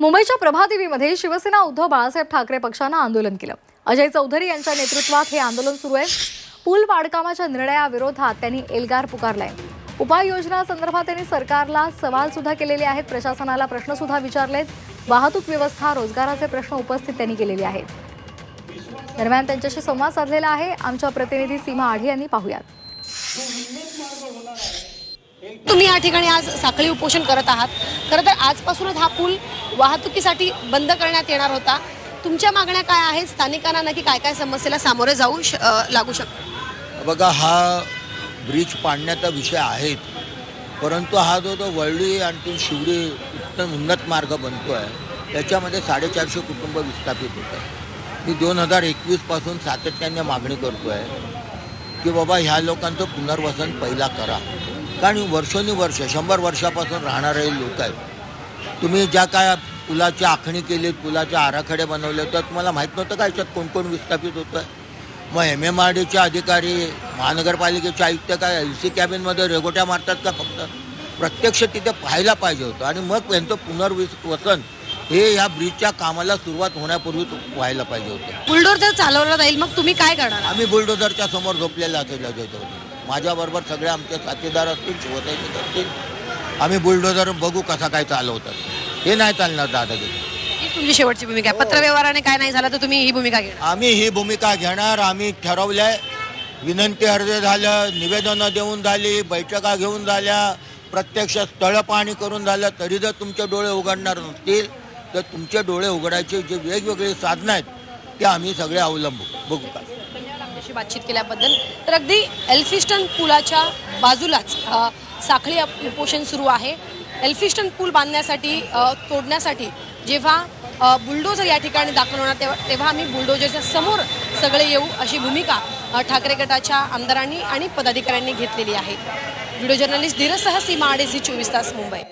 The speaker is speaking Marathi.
मुंबईच्या प्रभादेवीमध्ये शिवसेना उद्धव बाळासाहेब ठाकरे पक्षानं आंदोलन केलं. अजय चौधरी यांच्या नेतृत्वात हे आंदोलन सुरू आहे. पूल बांधकामाच्या निर्णयाविरोधात त्यांनी एल्गार पुकारलाय. उपाययोजना संदर्भात त्यांनी सरकारला सवाल सुद्धा केलेले आहेत. प्रशासनाला प्रश्न सुद्धा विचारलेत. वाहतूक व्यवस्था रोजगाराचे प्रश्न उपस्थित त्यांनी केलेले आहेत. दरम्यान त्यांच्याशी संवाद साधलेला आहे. आमच्या प्रतिनिधी सीमा आढे यांनी पाहुयात. तुम्ही या ठिकाणी आज साखळी उपोषण करत आहात. खरं तर आजपासूनच हा पूल वाहतुकीसाठी बंद करण्यात येणार होता. तुमच्या मागण्या काय आहेत? स्थानिकांना नक्की काय काय समस्येला सामोरे जाऊ श- लागू शकतात बघा हा ब्रिज पाडण्याचा विषय आहेत. परंतु हा जो तो वळली आणि तो शिवडी उत्तम उन्नत मार्ग बनतो आहे त्याच्यामध्ये साडेचारशे कुटुंब विस्थापित होत आहे मी दोन हजार एकवीसपासून सातत्याने मागणी करतो आहे की बाबा ह्या लोकांचं पुनर्वसन पहिला करा. कारण वर्षोनुवर्ष शंभर वर्षापासून राहणारे लोक आहेत. तुम्ही ज्या काय पुलाची आखणी केली पुलाचे आराखडे बनवले तर तुम्हाला माहीत नव्हतं का याच्यात कोण कोण विस्थापित होतं? आहे मग एम एम आर डीचे अधिकारी महानगरपालिकेचे आयुक्त काय एल सी कॅबिनमध्ये रेगोट्या मारतात का फक्त? प्रत्यक्ष तिथे पाहायला पाहिजे होतं. आणि मग यांचं पुनर्विस वसन हे या ब्रिजच्या कामाला सुरुवात होण्यापूर्वीच व्हायला पाहिजे होतं. बुलडोर जर चालवला जाईल मग तुम्ही काय करणार? आम्ही बुलडोझरच्या समोर झोपलेला असेल होतो माझ्याबरोबर सगळे आमचे साथीदार असतील शिवसैनिक असतील. आम्ही बुलडोझर बघू कसा काय चालवतात. हे नाही चालणार दादागिरी ही तुमची शेवटची भूमिका आहे. पत्रव्यवहाराने काय नाही झालं तर तुम्ही ही भूमिका घेणार. आम्ही ही भूमिका घेणार आम्ही ठरवलंय. विनंती अर्ज झालं निवेदनं देऊन झाली बैठका घेऊन झाल्या. प्रत्यक्ष स्थळं पाहणी करून झालं तरी जर तुमचे डोळे उघडणार नसतील तर तुमचे डोळे उघडायचे जे वेगवेगळे साधनं आहेत ते आम्ही सगळे अवलंबू. बघू काय. आमच्याशी बातचीत केल्याबद्दल. तर अगदी एल्फिस्टन पुलाच्या बाजूलाच साखळी उपोषण सुरू आहे. एल्फिस्टन पूल बांधण्यासाठी तोडण्यासाठी जेव्हा बुलडोजर या ठिकाणी दाखल होणार तेव्हा तेव्हा आम्ही बुलडोजरच्या समोर सगळे येऊ अशी भूमिका ठाकरे गटाच्या आमदारांनी आणि पदाधिकाऱ्यांनी घेतलेली आहे. व्हिडिओ जर्नलिस्ट धीरसह सीमा आडेसी चोवीस तास मुंबई.